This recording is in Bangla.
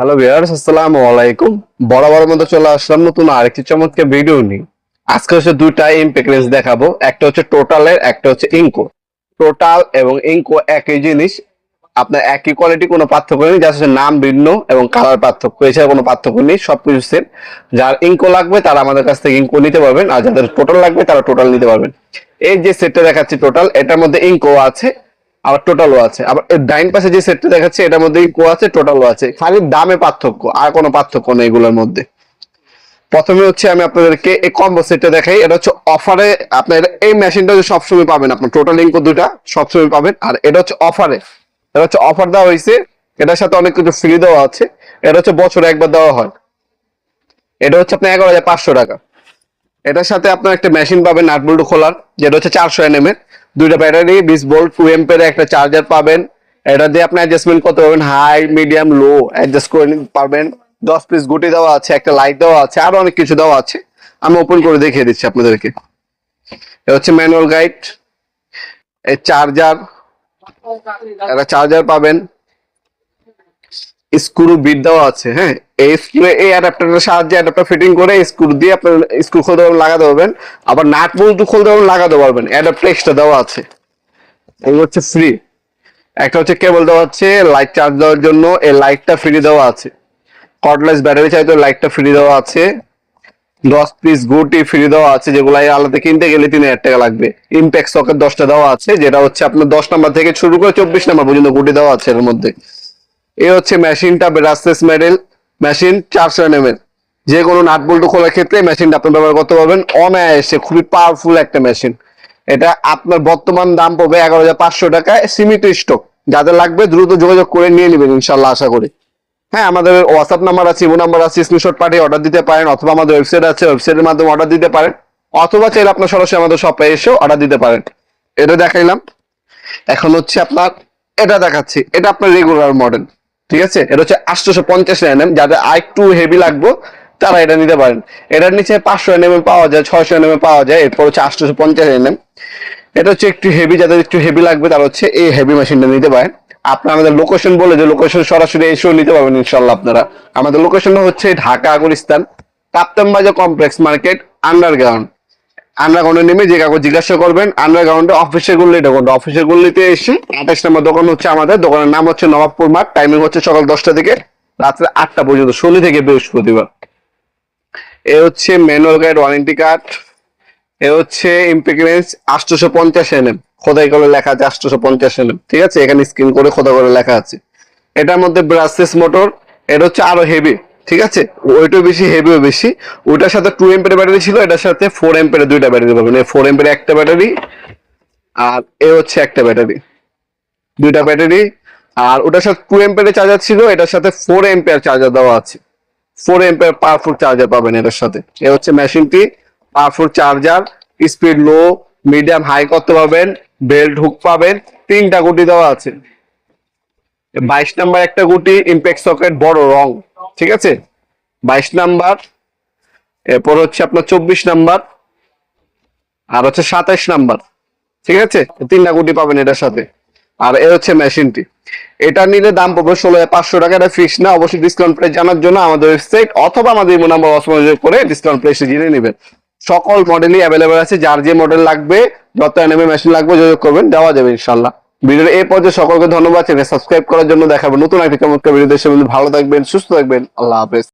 হ্যালো ভিউয়ার্স আসসালামু আলাইকুম। বরাবর মতো চলে আসলাম নতুন আরেকটি চমৎকার ভিডিও নিয়ে। আজকে হচ্ছে দুইটা ইমপ্যাক্ট দেখাবো। একটা হচ্ছে টোটালের একটা হচ্ছে ইনকো টোটাল এবং ইনকো একই জিনিস। আপনার একই কোয়ালিটি কোনো পার্থক্য নেই যার হচ্ছে নাম ভিন্ন এবং কালার পার্থক্য। এছাড়া কোনো পার্থক্য নেই, সবকিছু সেম যার ইনকো লাগবে, তারা আমাদের কাছ থেকে ইনকো নিতে পারবেন। আর যাদের টোটাল লাগবে, তারা টোটাল নিতে পারবেন। এই যে সেটটা দেখাচ্ছি টোটাল এটার মধ্যে ইনকো আছে। আবার টোটালও আছে। আবার ডাইন পাশে যে সেটটা দেখাচ্ছে, এটার মধ্যে ইকো আছে টোটালও আছে। খালি দামে পার্থক্য, আর কোনো পার্থক্য নেই এগুলোর মধ্যে। প্রথমে হচ্ছে আমি আপনাদেরকে এই কম্বো সেটটা দেখাই। এটা হচ্ছে অফারে আপনার এই মেশিনটা সবসময় পাবেন আপনার টোটাল ইনকো দুটা সবসময় পাবেন। আর এটা হচ্ছে অফারে এটা হচ্ছে অফার দেওয়া হয়েছে। এটার সাথে অনেক কিছু ফ্রি দেওয়া আছে। এটা হচ্ছে বছরে একবার দেওয়া হয়। এটা হচ্ছে আপনার এগারো হাজার পাঁচশো টাকা। এটার সাথে আপনার একটা মেশিন পাবেন নাট খোলার, যেটা হচ্ছে চারশো এনএম এর দুইটা ব্যাটারি বিশ ভোল্ট টু এম্পের একটা চার্জার পাবেন। এটা দিয়ে আপনি অ্যাডজাস্টমেন্ট করতে পারবেন হাই মিডিয়াম লো অ্যাডজাস্ট করে পারবেন। দশ পিস গুটি দেওয়া আছে, একটা লাইট দেওয়া আছে, আরও অনেক কিছু দেওয়া আছে। আমি ওপেন করে দেখিয়ে দিচ্ছি আপনাদেরকে। এটা হচ্ছে ম্যানুয়াল গাইড এই চার্জার একটা চার্জার পাবেন। স্ক্রু বিট দেওয়া আছে হ্যাঁ? এই স্ক্রু এই অ্যাডাপ্টারের সাহায্যে অ্যাডাপ্টার ফিটিং করে স্ক্রু দিয়ে আপনার স্ক্রু খুলতে পারবেন লাগাতে পারবেন। আবার নাট বল্টু খুলতে পারবেন লাগাতে পারবেন অ্যাডাপ্টার এক্সট্রা দেওয়া আছে। এই হচ্ছে ফ্রি একটা হচ্ছে কেবল দেওয়া আছে লাইট চার্জ দেওয়ার জন্য এই লাইটটা ফ্রি দেওয়া আছে। কর্ডলেস ব্যাটারি চাইতে লাইটটা ফ্রি দেওয়া আছে। দশ পিস গুটি ফ্রি দেওয়া আছে যেগুলো আলাদা কিনতে গেলে তিন হাজার টাকা লাগবে। ইম্প্যাক্ট সকেট দশটা দেওয়া আছে, যেটা হচ্ছে আপনার দশ নাম্বার থেকে শুরু করে চব্বিশ নাম্বার পর্যন্ত গুটি দেওয়া আছে এর মধ্যে। এই হচ্ছে মেশিনটা, ব্রাসলেস মেডেল, মেশিন চারশো এম এর যে কোনো নাট বল্টু খোলার ক্ষেত্রে মেশিনটা আপনি ব্যবহার করতে পারবেন। অনায়াসে খুবই পাওয়ারফুল একটা মেশিন। এটা আপনার বর্তমান দাম পড়বে এগারো হাজার পাঁচশো টাকায় সীমিত স্টক যাদের লাগবে দ্রুত যোগাযোগ করে নিয়ে নেবেন ইনশাল্লাহ আশা করি। হ্যাঁ আমাদের হোয়াটসঅ্যাপ নাম্বার আছে, ইমো নাম্বার আছে স্ক্রিনশট পাঠিয়ে অর্ডার দিতে পারেন, অথবা আমাদের ওয়েবসাইট আছে ওয়েবসাইটের মাধ্যমে অর্ডার দিতে পারেন। অথবা চাইলে আপনার সরাসরি আমাদের শপে এসেও অর্ডার দিতে পারেন। এটা দেখাইলাম। এখন হচ্ছে আপনার, এটা দেখাচ্ছি। এটা আপনার রেগুলার মডেল ঠিক আছে? এটা হচ্ছে আটশোশো পঞ্চাশ এনএম যাদের আর একটু হেভি লাগবে, তারা এটা নিতে পারেন। এটার নিচে পাঁচশো এনএম পাওয়া যায়, ছয়শো এনএম পাওয়া যায়, এরপর হচ্ছে আটশোশো পঞ্চাশ এনএম এটা হচ্ছে একটু হেভি যাদের একটু হেভি লাগবে, তারা হচ্ছে এই হেভি মেশিনটা নিতে পারেন। আপনার আমাদের লোকেশন বলে যে লোকেশন সরাসরি এসেও নিতে পারবেন ইনশাল্লাহ আপনারা। আমাদের লোকেশনটা হচ্ছে ঢাকা, গুলিস্তান, কাপ্তান বাজার কমপ্লেক্স মার্কেট আন্ডারগ্রাউন্ড আন্ডারগ্রাউন্ডে নেমে যে কাগজ জিজ্ঞাসা করবেন আন্ডারগ্রাউন্ডে অফিসের গুল্লি দোকান অফিসের গুল্লিতে এসে আঠাশ নম্বর দোকান হচ্ছে আমাদের। দোকানের নাম হচ্ছে নবাবপুর মাঠ। টাইমিং হচ্ছে সকাল দশটা থেকে রাত্রে আটটা পর্যন্ত, শনি থেকে বৃহস্পতিবার। এ হচ্ছে ম্যানুয়াল গাইড ওয়ারেন্টি কার্ড এ হচ্ছে ইম্পিগ্রেন্স আটশোশো পঞ্চাশ এনএম খোদাই করে লেখা আছে আটশোশো পঞ্চাশ এনএম ঠিক আছে? এখানে স্ক্রিন করে খোদা করে লেখা আছে। এটার মধ্যে ব্রাসেস মোটর এটা হচ্ছে আরও হেভি ঠিক আছে? ওইটাও বেশি হেভিও বেশি। ওটার সাথে টু এম্পের ব্যাটারি ছিল, এটার সাথে ফোর এম্পের দুইটা ব্যাটারি পাবেন ফোর এম্পের একটা ব্যাটারি আর এ হচ্ছে একটা ব্যাটারি দুইটা ব্যাটারি আর ওটার সাথে টু এম্পের চার্জার ছিল, এটার সাথে ফোর এম্পের চার্জার দেওয়া আছে। ফোর এম্পের পাওয়ারফুল চার্জার পাবেন এটার সাথে। এ হচ্ছে মেশিনটি powerful charger speed low medium high করতে পারবেন বেল্ট হুক পাবেন। তিনটা গুটি দেওয়া আছে। বাইশ নাম্বার একটা গুটি ইম্প্যাক্ট সকেট বড় রং। ঠিক আছে? বাইশ নাম্বার, এরপর হচ্ছে আপনার চব্বিশ নাম্বার, আর হচ্ছে সাতাইশ নাম্বার, ঠিক আছে? তিনটা গুটি পাবেন এটার সাথে। আর এ হচ্ছে মেশিনটি। এটা নিলে দাম পড়বে ষোলো পাঁচশো টাকা। এটা ফিক্স না, অবশ্যই ডিসকাউন্ট প্রাইস জানার জন্য আমাদের ওয়েবসাইট অথবা আমাদের ইমো নাম্বার অসমযোগ করে ডিসকাউন্ট প্রাইসে জেনে নেবেন। সকল মডেলই অ্যাভেলেবেল আছে। যার যে মডেল লাগবে, যত এনএমএ মেশিন লাগবে যোগাযোগ করবেন, দেওয়া যাবে ইনশাল্লাহ ভিডিওর এই পর্যায়ে সকলকে ধন্যবাদ। চ্যানেল সাবস্ক্রাইব করার জন্য দেখাবো নতুন একটি চমৎকার ভিডিও। মধ্যে ভালো থাকবেন, সুস্থ থাকবেন। আল্লাহ হাফেজ।